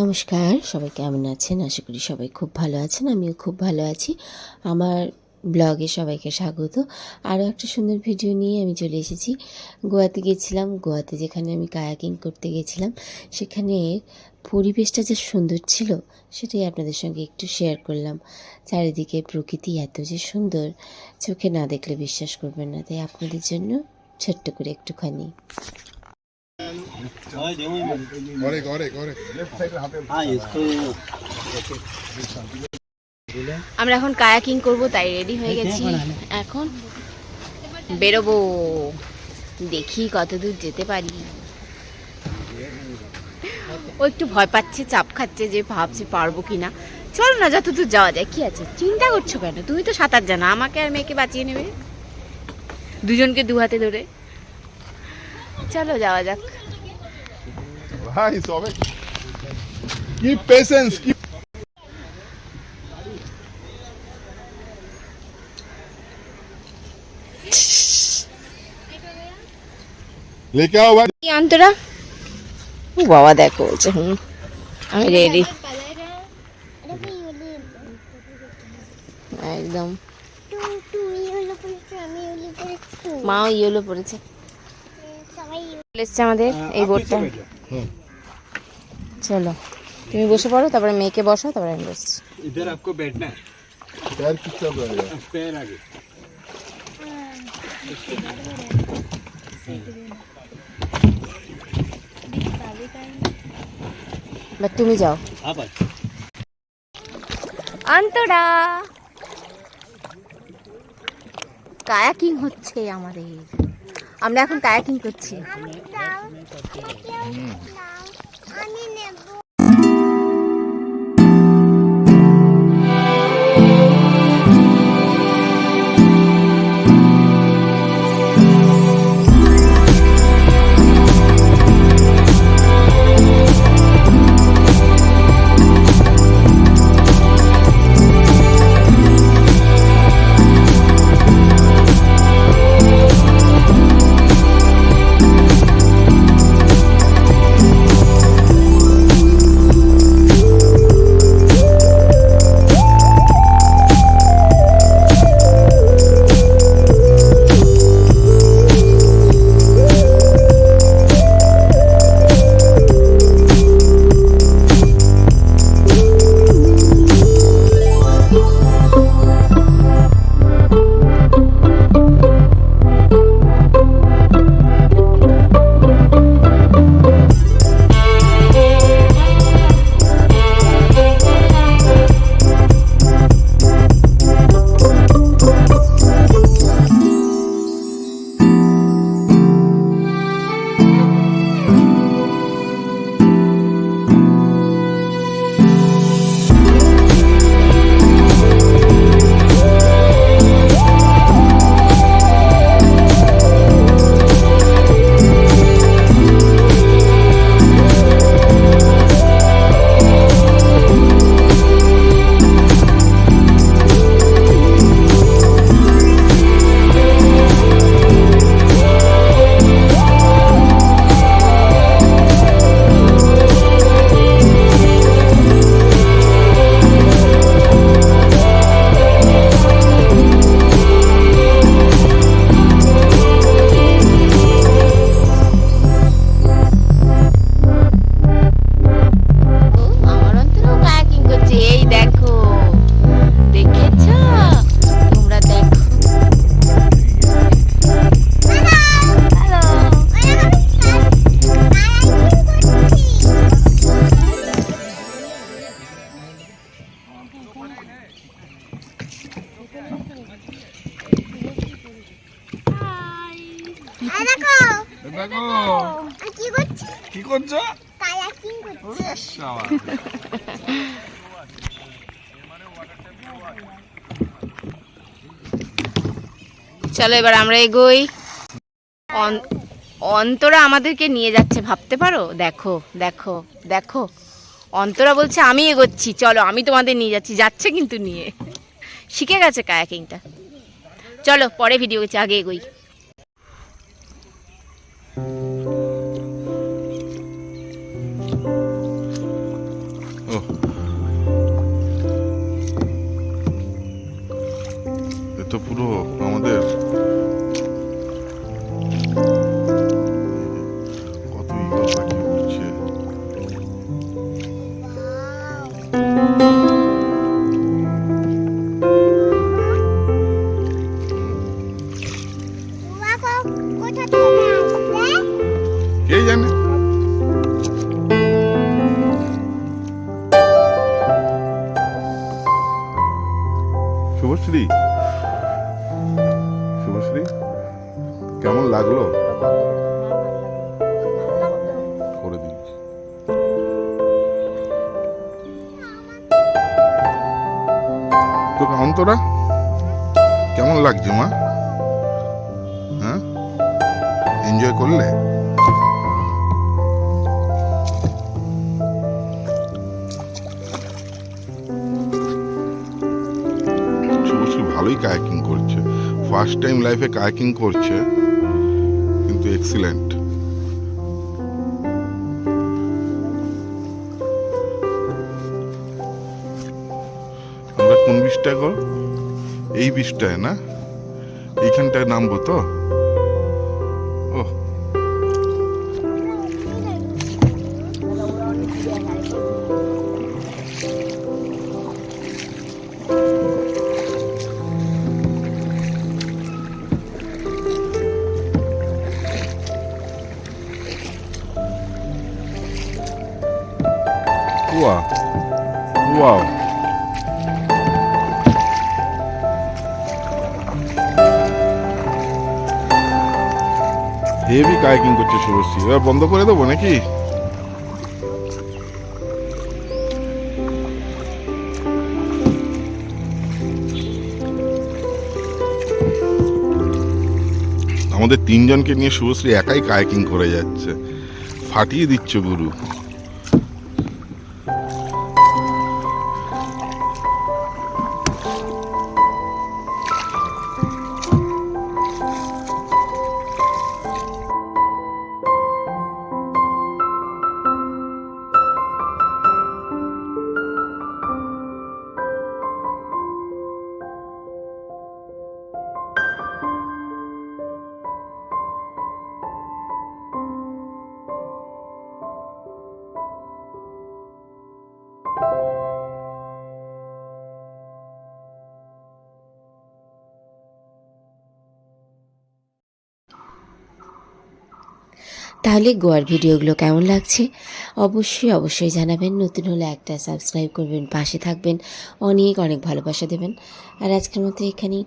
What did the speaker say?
নমস্কার, সবাই কেমন আছেন? আশা করি সবাই খুব ভালো আছেন, আমিও খুব ভালো আছি। আমার ব্লগে সবাইকে স্বাগত। আরও একটা সুন্দর ভিডিও নিয়ে আমি চলে এসেছি। গোয়াতে গেছিলাম, গোয়াতে যেখানে আমি কায়াকিং করতে গেছিলাম, সেখানে পরিবেশটা যে সুন্দর ছিল, সেটাই আপনাদের সঙ্গে একটু শেয়ার করলাম। চারিদিকে প্রকৃতি এত যে সুন্দর, চোখে না দেখলে বিশ্বাস করবেন না। তাই আপনাদের জন্য ছোট্ট করে একটুখানি ঘরে আমরা এখন কায়াকিং করব তাই রেডি হয়ে গেছি। এখন বেরোবো। দেখি কতদূর যেতে পারি। ও একটু ভয় পাচ্ছে চাপ খাচ্ছে যে ভাবছে পারব কি না চলো না যতদূর যাওয়া যায়। কি আছে? চিন্তা করছ কেন? তুমি তো সাঁতার জানো আমাকে আর মেয়েকে বাঁচিয়ে নেবে? দুজনকে দু হাতে ধরে। চলো যাওয়া যাক। ভাই সবে কি পেশেন্স কি लेके आओ भाई কি অন্তরা ও বাবা দেখো বলছে হুম আমি রেডি একদম মাও ইয়েলো পড়েছে চলে এসছে আমাদের এই বোর্ডটা চলো তুমি বসে পড়ো তারপরে মেয়েকে বসো তারপরে আমি বসছি इधर आपको बैठना है पैर किस तरफ रहेगा पैर आगे বা তুমি যাও हाँ भाई অন্তরা কায়াকিং হচ্ছে আমাদের আমরা এখন কায়াকিং করছি চলো এবার আমরা এগোই। অন্তরা আমাদেরকে নিয়ে যাচ্ছে ভাবতে পারো? দেখো দেখো দেখো। অন্তরা বলছে, আমি এগোচ্ছি, চলো, আমি তোমাদের নিয়ে যাচ্ছি। যাচ্ছে কিন্তু নিয়ে। শিখে গেছে কায়াকিংটা। চলো, পরে ভিডিও করছি, আগে এগোই। তো পুরো আমাদের শুভশ্রী? শুভশ্রী কেমন লাগল? করে অন্তরা কেমন লাগছে মা? হ্যাঁ? এনজয় করলে? শুভশ্রী ভালোই কায়াকিং করছে। ফার্স্ট টাইম লাইফে কায়াকিং করছে, কিন্তু এক্সিলেন্ট আমরা কোন বিষটা গো? এই বিষটায় না? এইখানটায় নামবো তো Wow. Wow. হেভি কায়াকিং করছে শুভশ্রী এবার বন্ধ করে দেবো নাকি আমাদের তিনজনকে নিয়ে শুভশ্রী একাই কায়াকিং করে যাচ্ছে ফাটিয়ে দিচ্ছ গুরু তাহলে গোয়ার ভিডিওগুলো কেমন লাগছে? অবশ্যই অবশ্যই জানাবেন। নতুন হলে একটা সাবস্ক্রাইব করবেন, পাশে থাকবেন। অনেক অনেক ভালোবাসা দেবেন। আর আজকের মতো এখানেই